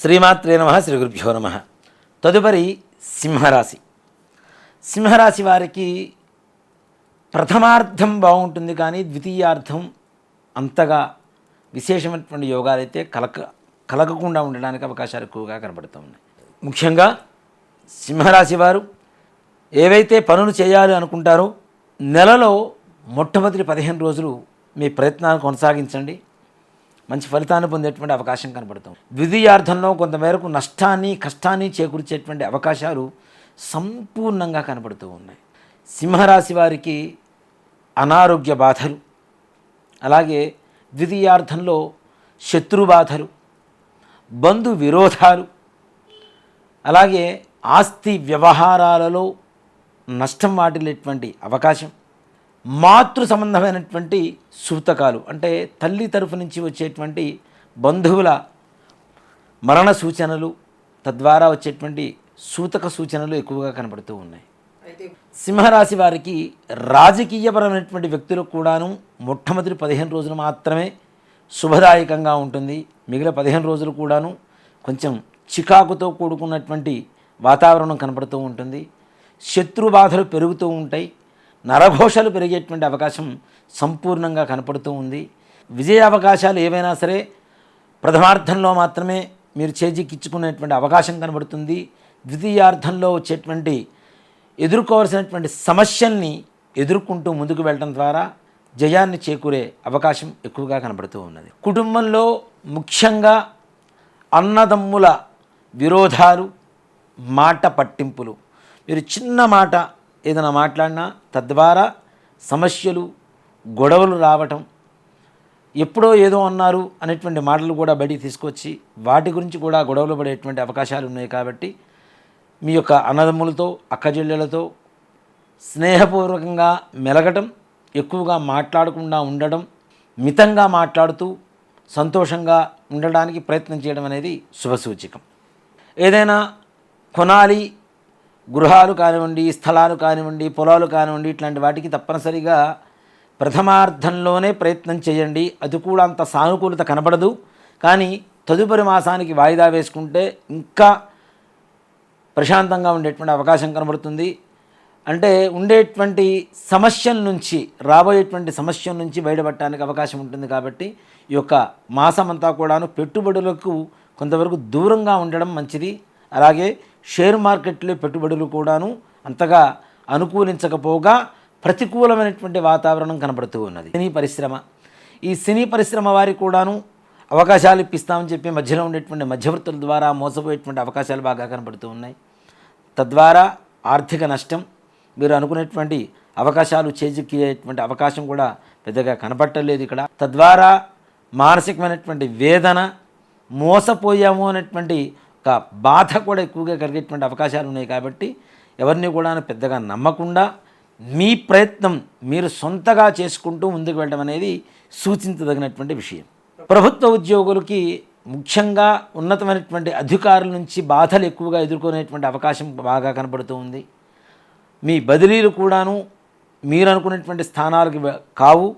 శ్రీమాత్రే నమ శ్రీ గురుభ్యో నమ. తదుపరి సింహరాశి. సింహరాశి వారికి ప్రథమార్థం బాగుంటుంది కానీ ద్వితీయార్థం అంతగా విశేషమైనటువంటి యోగాలు అయితే కలక కలగకుండా ఉండడానికి అవకాశాలు ఎక్కువగా కనబడుతూ ఉన్నాయి. ముఖ్యంగా సింహరాశి వారు ఏవైతే పనులు చేయాలి అనుకుంటారో నెలలో మొట్టమొదటి పదిహేను రోజులు మీ ప్రయత్నాలు కొనసాగించండి. మంచి ఫలితాన్ని పొందేటువంటి అవకాశం కనబడుతుంది ద్వితీయార్థంలో కొంతమేరకు నష్టాన్ని కష్టాన్ని చేకూర్చేటువంటి అవకాశాలు సంపూర్ణంగా కనబడుతూ ఉన్నాయి. సింహరాశి వారికి అనారోగ్య బాధలు అలాగే ద్వితీయార్థంలో శత్రు బాధలు బంధు విరోధాలు అలాగే ఆస్తి వ్యవహారాలలో నష్టం వాటిల్లేటువంటి అవకాశం మాతృ సంబంధమైనటువంటి సూతకాలు అంటే తల్లి తరఫు నుంచి వచ్చేటువంటి బంధువుల మరణ సూచనలు తద్వారా వచ్చేటువంటి సూతక సూచనలు ఎక్కువగా కనబడుతూ ఉన్నాయి. సింహరాశి వారికి రాజకీయపరమైనటువంటి వ్యక్తులకు కూడాను మొట్టమొదటి పదిహేను రోజులు మాత్రమే శుభదాయకంగా ఉంటుంది. మిగిలిన పదిహేను రోజులు కూడాను కొంచెం చికాకుతో కూడుకున్నటువంటి వాతావరణం కనపడుతూ ఉంటుంది. శత్రు బాధలు పెరుగుతూ ఉంటాయి. నరఘోషలు పెరిగేటువంటి అవకాశం సంపూర్ణంగా కనపడుతూ ఉంది. విజయ అవకాశాలు ఏవైనా సరే ప్రథమార్థంలో మాత్రమే మీరు చేజిక్కించుకునేటువంటి అవకాశం కనబడుతుంది. ద్వితీయార్థంలో వచ్చేటువంటి ఎదుర్కోవాల్సినటువంటి సమస్యల్ని ఎదుర్కొంటూ ముందుకు వెళ్ళడం ద్వారా జయాన్ని చేకూరే అవకాశం ఎక్కువగా కనబడుతూ ఉన్నది. కుటుంబంలో ముఖ్యంగా అన్నదమ్ముల విరోధాలు మాట పట్టింపులు. మీరు చిన్న మాట ఏదైనా మాట్లాడినా తద్వారా సమస్యలు గొడవలు రావటం ఎప్పుడో ఏదో అన్నారు అనేటువంటి మాటలు కూడా బయటికి తీసుకొచ్చి వాటి గురించి కూడా గొడవలు పడేటువంటి అవకాశాలు ఉన్నాయి కాబట్టి మీ యొక్క అన్నదమ్ములతో అక్కజెల్లెలతో స్నేహపూర్వకంగా మెలగటం ఎక్కువగా మాట్లాడకుండా ఉండడం మితంగా మాట్లాడుతూ సంతోషంగా ఉండడానికి ప్రయత్నం చేయడం అనేది శుభసూచకం. ఏదైనా కొనాలి గృహాలు కానివ్వండి స్థలాలు కానివ్వండి పొలాలు కానివ్వండి ఇట్లాంటి వాటికి తప్పనిసరిగా ప్రథమార్థంలోనే ప్రయత్నం చేయండి. అది కూడా అంత సానుకూలత కనబడదు. కానీ తదుపరి మాసానికి వాయిదా వేసుకుంటే ఇంకా ప్రశాంతంగా ఉండేటువంటి అవకాశం కనబడుతుంది. అంటే ఉండేటువంటి సమస్యల నుంచి రాబోయేటువంటి సమస్యల నుంచి బయటపడటానికి అవకాశం ఉంటుంది కాబట్టి ఈ యొక్క మాసం అంతా కూడాను పెట్టుబడులకు కొంతవరకు దూరంగా ఉండడం మంచిది. అలాగే షేర్ మార్కెట్లో పెట్టుబడులు కూడాను అంతగా అనుకూలించకపోగా ప్రతికూలమైనటువంటి వాతావరణం కనబడుతూ ఉన్నది. సినీ పరిశ్రమ. ఈ సినీ పరిశ్రమ వారికి కూడాను అవకాశాలు ఇప్పిస్తామని చెప్పి మధ్యలో ఉండేటువంటి మధ్యవర్తుల ద్వారా మోసపోయేటువంటి అవకాశాలు బాగా కనబడుతూ ఉన్నాయి. తద్వారా ఆర్థిక నష్టం మీరు అనుకునేటువంటి అవకాశాలు చేజిక్కేటువంటి అవకాశం కూడా పెద్దగా కనబట్టలేదు ఇక్కడ. తద్వారా మానసికమైనటువంటి వేదన మోసపోయాము అనేటువంటి బాధ కూడా ఎక్కువగా కలిగేటువంటి అవకాశాలు ఉన్నాయి కాబట్టి ఎవరిని కూడా పెద్దగా నమ్మకుండా మీ ప్రయత్నం మీరు సొంతగా చేసుకుంటూ ముందుకు వెళ్ళడం అనేది సూచించదగినటువంటి విషయం. ప్రభుత్వ ఉద్యోగులకి ముఖ్యంగా ఉన్నతమైనటువంటి అధికారుల నుంచి బాధలు ఎక్కువగా ఎదుర్కొనేటువంటి అవకాశం బాగా కనబడుతూ ఉంది. మీ బదిలీలు కూడాను మీరు అనుకునేటువంటి స్థానాలకు కావు.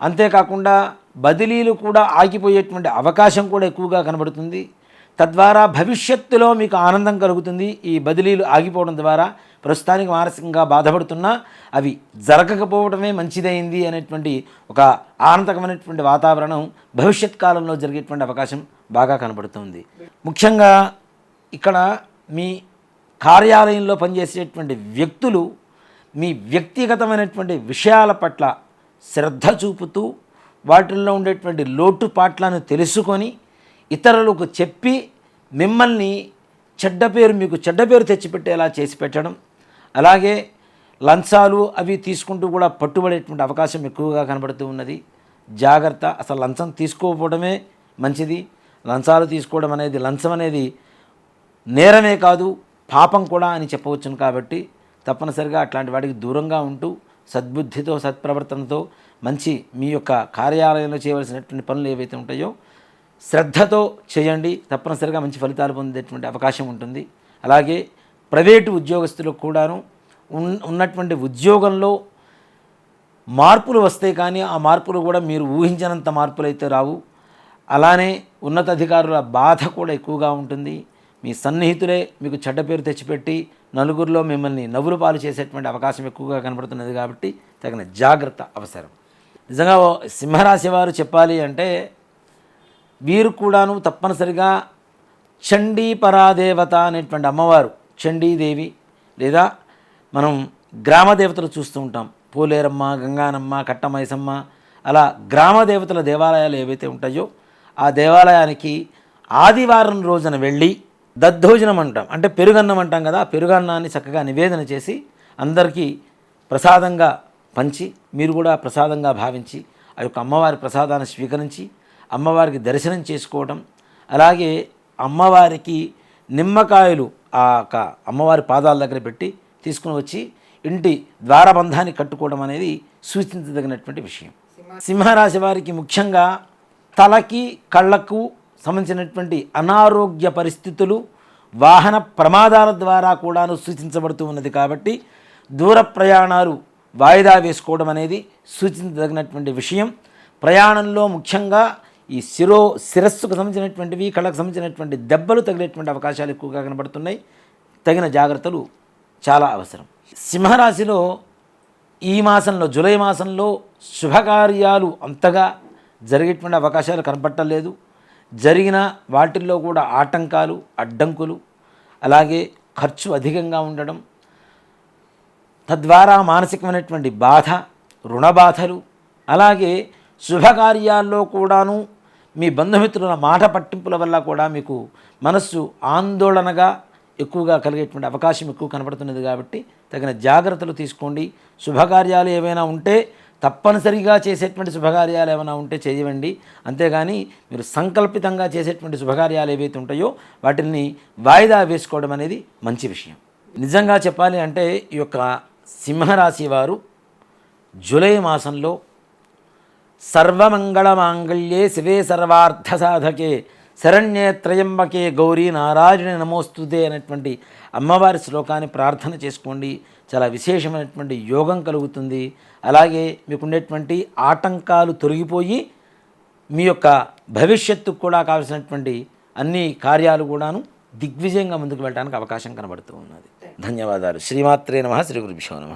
అంతేకాకుండా బదిలీలు కూడా ఆగిపోయేటువంటి అవకాశం కూడా ఎక్కువగా కనబడుతుంది. తద్వారా భవిష్యత్తులో మీకు ఆనందం కలుగుతుంది. ఈ బదిలీలు ఆగిపోవడం ద్వారా ప్రస్తుతానికి మానసికంగా బాధపడుతున్నా అవి జరగకపోవడమే మంచిదైంది అనేటువంటి ఒక ఆనందకమైనటువంటి వాతావరణం భవిష్యత్ కాలంలో జరిగేటువంటి అవకాశం బాగా కనబడుతుంది. ముఖ్యంగా ఇక్కడ మీ కార్యాలయంలో పనిచేసేటువంటి వ్యక్తులు మీ వ్యక్తిగతమైనటువంటి విషయాల పట్ల శ్రద్ధ చూపుతూ వాటిల్లో ఉండేటువంటి లోటుపాట్లను తెలుసుకొని ఇతరులకు చెప్పి మిమ్మల్ని చెడ్డ పేరు మీకు చెడ్డ పేరు తెచ్చిపెట్టేలా చేసి పెట్టడం. అలాగే లంచాలు అవి తీసుకుంటూ కూడా పట్టుబడేటువంటి అవకాశం ఎక్కువగా కనబడుతూ ఉన్నది. జాగ్రత్త అసలు లంచం తీసుకోకపోవడమే మంచిది. లంచాలు తీసుకోవడం అనేది లంచం అనేది నేరమే కాదు పాపం కూడా అని చెప్పవచ్చును కాబట్టి తప్పనిసరిగా అట్లాంటి వాటికి దూరంగా ఉంటూ సద్బుద్ధితో సత్ప్రవర్తనతో మంచి మీ యొక్క కార్యాలయంలో చేయవలసినటువంటి పనులు ఏవైతే ఉంటాయో శ్రద్ధతో చేయండి. తప్పనిసరిగా మంచి ఫలితాలు పొందేటువంటి అవకాశం ఉంటుంది. అలాగే ప్రైవేటు ఉద్యోగస్తులకు కూడాను ఉన్నటువంటి ఉద్యోగంలో మార్పులు వస్తాయి కానీ ఆ మార్పులు కూడా మీరు ఊహించినంత మార్పులు అయితే రావు. అలానే ఉన్నతాధికారుల బాధ కూడా ఎక్కువగా ఉంటుంది. మీ సన్నిహితులే మీకు చెడ్డ పేరు తెచ్చిపెట్టి నలుగురిలో మిమ్మల్ని నవ్వులు పాలు చేసేటువంటి అవకాశం ఎక్కువగా కనబడుతున్నది కాబట్టి తగిన జాగ్రత్త అవసరం. నిజంగా సింహరాశి వారు చెప్పాలి అంటే వీరు కూడాను తప్పనిసరిగా చండీ పరాదేవత అనేటువంటి అమ్మవారు చండీదేవి లేదా మనం గ్రామ దేవతలు చూస్తూ ఉంటాం. పోలేరమ్మ గంగానమ్మ కట్టమైసమ్మ అలా గ్రామ దేవతల దేవాలయాలు ఏవైతే ఉంటాయో ఆ దేవాలయానికి ఆదివారం రోజున వెళ్ళి దద్దోజనం అంటాం. అంటే పెరుగన్నం అంటాం కదా పెరుగన్నాన్ని చక్కగా నివేదన చేసి అందరికీ ప్రసాదంగా పంచి మీరు కూడా ప్రసాదంగా భావించి ఆ యొక్క అమ్మవారి ప్రసాదాన్ని స్వీకరించి అమ్మవారికి దర్శనం చేసుకోవడం అలాగే అమ్మవారికి నిమ్మకాయలు ఆ యొక్క అమ్మవారి పాదాల దగ్గర పెట్టి తీసుకుని వచ్చి ఇంటి ద్వారబంధాన్ని కట్టుకోవడం అనేది సూచించదగినటువంటి విషయం. సింహరాశి వారికి ముఖ్యంగా తలకి కళ్ళకు సంబంధించినటువంటి అనారోగ్య పరిస్థితులు వాహన ప్రమాదాల ద్వారా కూడాను సూచించబడుతూ ఉన్నది కాబట్టి దూర ప్రయాణాలు వాయిదా వేసుకోవడం అనేది సూచించదగినటువంటి విషయం. ప్రయాణంలో ముఖ్యంగా ఈ శిరో శిరస్సుకు సంబంధించినటువంటివి కళ్ళకు సంబంధించినటువంటి దెబ్బలు తగిలేటువంటి అవకాశాలు ఎక్కువగా కనబడుతున్నాయి. తగిన జాగ్రత్తలు చాలా అవసరం. సింహరాశిలో ఈ మాసంలో జూలై మాసంలో శుభకార్యాలు అంతగా జరిగేటువంటి అవకాశాలు కనపట్టలేదు జరిగిన వాటిల్లో కూడా ఆటంకాలు అడ్డంకులు అలాగే ఖర్చు అధికంగా ఉండడం తద్వారా మానసికమైనటువంటి బాధ రుణబాధలు అలాగే శుభకార్యాల్లో కూడాను మీ బంధుమిత్రుల మాట పట్టింపుల వల్ల కూడా మీకు మనస్సు ఆందోళనగా ఎక్కువగా కలిగేటువంటి అవకాశం ఎక్కువ కనబడుతున్నది కాబట్టి తగిన జాగ్రత్తలు తీసుకోండి. శుభకార్యాలు ఏవైనా ఉంటే తప్పనిసరిగా చేసేటువంటి శుభకార్యాలు ఏమైనా ఉంటే చేయవండి. అంతేగాని మీరు సంకల్పితంగా చేసేటువంటి శుభకార్యాలు ఏవైతే ఉంటాయో వాటిని వాయిదా వేసుకోవడం అనేది మంచి విషయం. నిజంగా చెప్పాలి అంటే ఈ యొక్క సింహరాశి వారు జూలై మాసంలో సర్వమంగళమాంగళ్యే శివే సర్వార్థ సాధకే శరణ్యే త్రయంబకే గౌరీ నారాయణ నమోస్తుతే అనేటువంటి అమ్మవారి శ్లోకాన్ని ప్రార్థన చేసుకోండి. చాలా విశేషమైనటువంటి యోగం కలుగుతుంది. అలాగే మీకు ఉండేటువంటి ఆటంకాలు తొలగిపోయి మీ యొక్క భవిష్యత్తుకు కూడా కావాల్సినటువంటి అన్ని కార్యాలు కూడాను దిగ్విజయంగా ముందుకు వెళ్ళడానికి అవకాశం కనబడుతూ ఉన్నది. ధన్యవాదాలు. శ్రీమాత్రే నమ. శ్రీ గురుభ్యో నమ.